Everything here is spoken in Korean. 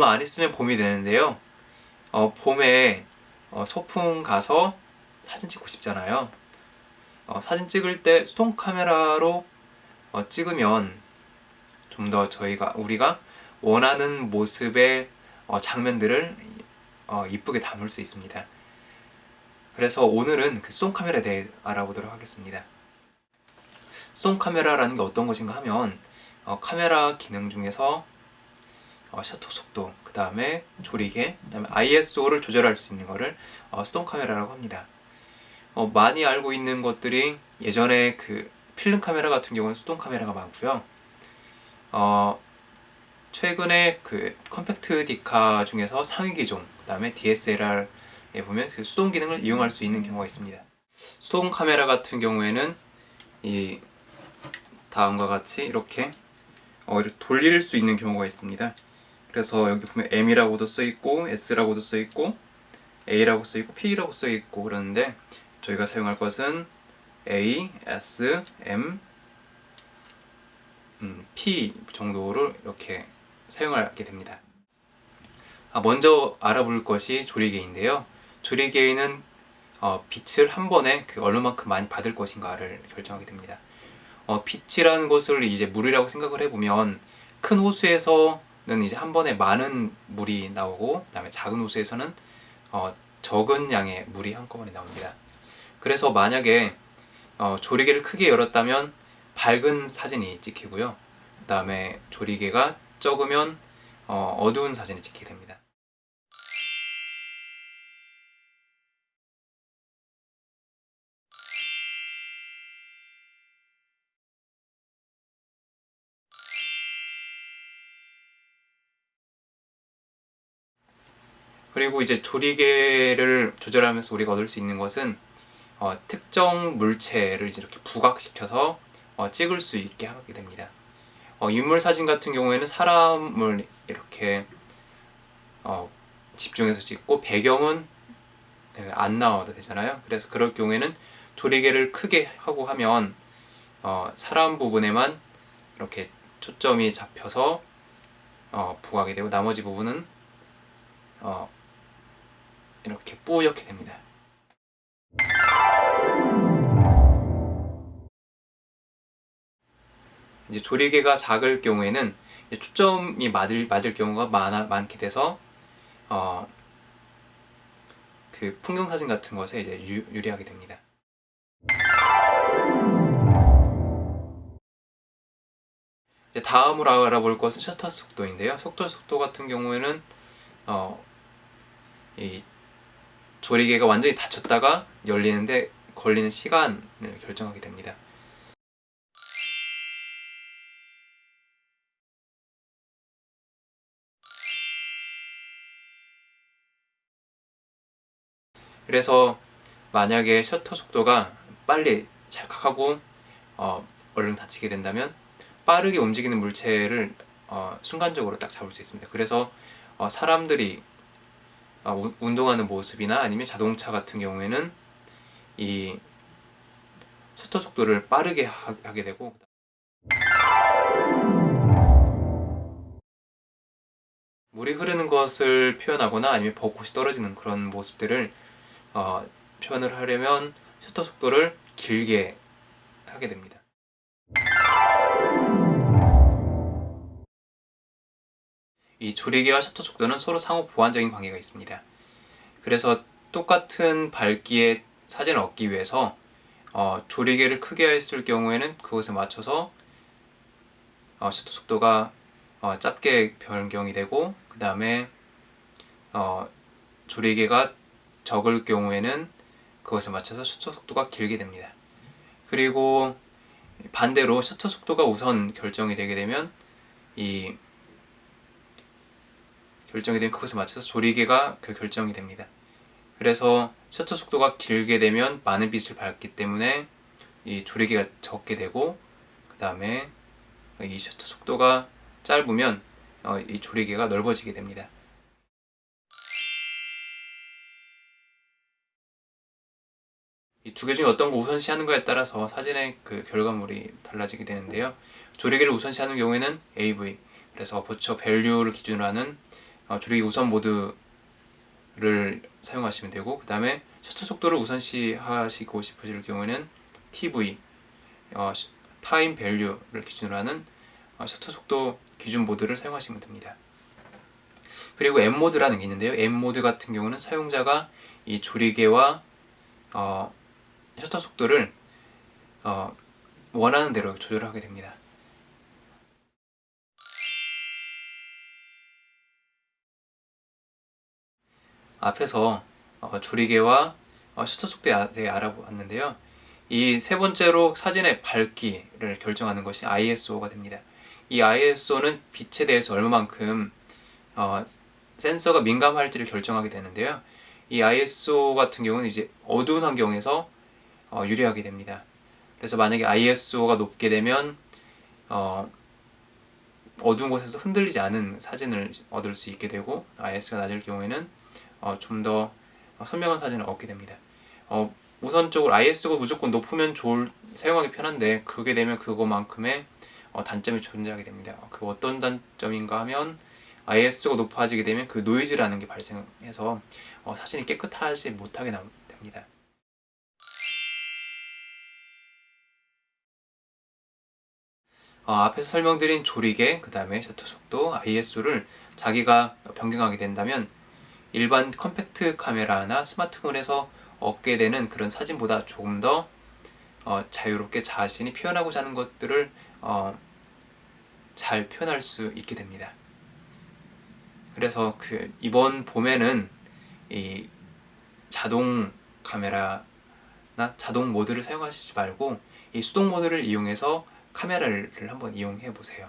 얼마 안 있으면 봄이 되는데요. 어, 봄에 어, 소풍 가서 사진 찍고 싶잖아요. 어, 사진 찍을 때 수동 카메라로 어, 찍으면 좀 더 저희가 우리가 원하는 모습의 어, 장면들을 어, 이쁘게 담을 수 있습니다. 그래서 오늘은 그 수동 카메라에 대해 알아보도록 하겠습니다. 수동 카메라라는 게 어떤 것인가 하면 어, 카메라 기능 중에서 어, 셔터 속도, 그 다음에 조리개, 그 다음에 ISO를 조절할 수 있는 거를 어, 수동 카메라라고 합니다. 어, 많이 알고 있는 것들이 예전에 그 필름 카메라 같은 경우는 수동 카메라가 많고요. 어, 최근에 그 컴팩트 디카 중에서 상위 기종, 그 다음에 DSLR에 보면 그 수동 기능을 이용할 수 있는 경우가 있습니다. 수동 카메라 같은 경우에는 이 다음과 같이 이렇게 어, 돌릴 수 있는 경우가 있습니다. 그래서 여기 보면 M이라고도 써 있고 S라고도 써 있고 A라고 써 있고 P라고 써 있고 그러는데 저희가 사용할 것은 A, S, M, 음, P 정도로 이렇게 사용하게 됩니다. 아, 먼저 알아볼 것이 조리개인데요. 조리개는 어, 빛을 한 번에 그 얼마만큼 많이 받을 것인가를 결정하게 됩니다. 어, 빛이라는 것을 이제 물이라고 생각을 해보면 큰 호수에서 는 이제 한 번에 많은 물이 나오고 그다음에 작은 호수에서는 어, 적은 양의 물이 한꺼번에 나옵니다. 그래서 만약에 어, 조리개를 크게 열었다면 밝은 사진이 찍히고요. 그다음에 조리개가 적으면 어, 어두운 사진이 찍히게 됩니다. 그리고 이제 조리개를 조절하면서 우리가 얻을 수 있는 것은 어, 특정 물체를 이렇게 부각시켜서 어, 찍을 수 있게 하게 됩니다. 어, 인물 사진 같은 경우에는 사람을 이렇게 어, 집중해서 찍고 배경은 네, 안 나와도 되잖아요. 그래서 그럴 경우에는 조리개를 크게 하고 하면 어, 사람 부분에만 이렇게 초점이 잡혀서 어, 부각이 되고 나머지 부분은 어, 이렇게 뿌옇게 됩니다. 이제 조리개가 작을 경우에는 초점이 맞을, 맞을 경우가 많아, 많게 돼서 어, 그 풍경 사진 같은 것에 이제 유, 유리하게 됩니다. 이제 다음으로 알아볼 것은 셔터 속도인데요. 속도 속도 같은 경우에는 어, 이 조리개가 완전히 닫혔다가 열리는데 걸리는 시간을 결정하게 됩니다. 그래서 만약에 셔터 속도가 빨리 찰칵하고 어, 얼른 닫히게 된다면 빠르게 움직이는 물체를 어, 순간적으로 딱 잡을 수 있습니다. 그래서 어, 사람들이 운동하는 모습이나 아니면 자동차 같은 경우에는 이 셔터 속도를 빠르게 하, 하게 되고 물이 흐르는 것을 표현하거나 아니면 벚꽃이 떨어지는 그런 모습들을 어, 표현을 하려면 셔터 속도를 길게 하게 됩니다. 이 조리개와 셔터 속도는 서로 상호 보완적인 관계가 있습니다. 그래서 똑같은 밝기의 사진을 얻기 위해서 어, 조리개를 크게 했을 경우에는 그것에 맞춰서 어, 셔터 속도가 어, 짧게 변경이 되고 그 다음에 어, 조리개가 적을 경우에는 그것에 맞춰서 셔터 속도가 길게 됩니다. 그리고 반대로 셔터 속도가 우선 결정이 되게 되면 이 결정이 되면 그것에 맞춰서 조리개가 그 결정이 됩니다. 그래서 셔터 속도가 길게 되면 많은 빛을 밝기 때문에 이 조리개가 적게 되고 그 다음에 이 셔터 속도가 짧으면 어, 이 조리개가 넓어지게 됩니다. 이 두 개 중에 어떤 거 우선시하는 거에 따라서 사진의 그 결과물이 달라지게 되는데요. 조리개를 우선시하는 경우에는 AV, 그래서 어퍼처 밸류를 기준으로 하는 어, 조리기 우선 모드를 사용하시면 되고 그 다음에 셔터 속도를 우선시 하시고 싶으실 경우에는 TV 어, 시- 타임 밸류를 기준으로 하는 어, 셔터 속도 기준 모드를 사용하시면 됩니다. 그리고 M 모드라는 게 있는데요. M 모드 같은 경우는 사용자가 이 조리개와 어, 셔터 속도를 어, 원하는 대로 조절하게 됩니다. 앞에서 어, 조리개와 어, 셔터 속도에 대해 알아보았는데요. 이 세 번째로 사진의 밝기를 결정하는 것이 ISO가 됩니다. 이 ISO는 빛에 대해서 얼마만큼 어, 센서가 민감할지를 결정하게 되는데요. 이 ISO 같은 경우는 이제 어두운 환경에서 어, 유리하게 됩니다. 그래서 만약에 ISO가 높게 되면 어, 어두운 곳에서 흔들리지 않은 사진을 얻을 수 있게 되고 IS가 낮을 경우에는 어, 좀 더 선명한 사진을 얻게 됩니다. 어, 우선적으로 IS가 무조건 높으면 좋을, 사용하기 편한데 그렇게 되면 그거만큼의 어, 단점이 존재하게 됩니다. 어, 그 어떤 단점인가 하면 IS가 높아지게 되면 그 노이즈라는 게 발생해서 어, 사진이 깨끗하지 못하게 나- 됩니다. 어, 앞에서 설명드린 조리개, 그 다음에 셔터 속도, ISO를 자기가 변경하게 된다면 일반 컴팩트 카메라나 스마트폰에서 얻게 되는 그런 사진보다 조금 더 어, 자유롭게 자신이 표현하고자 하는 것들을 어, 잘 표현할 수 있게 됩니다. 그래서 그 이번 봄에는 이 자동 카메라나 자동 모드를 사용하시지 말고 이 수동 모드를 이용해서 카메라를 한번 이용해 보세요.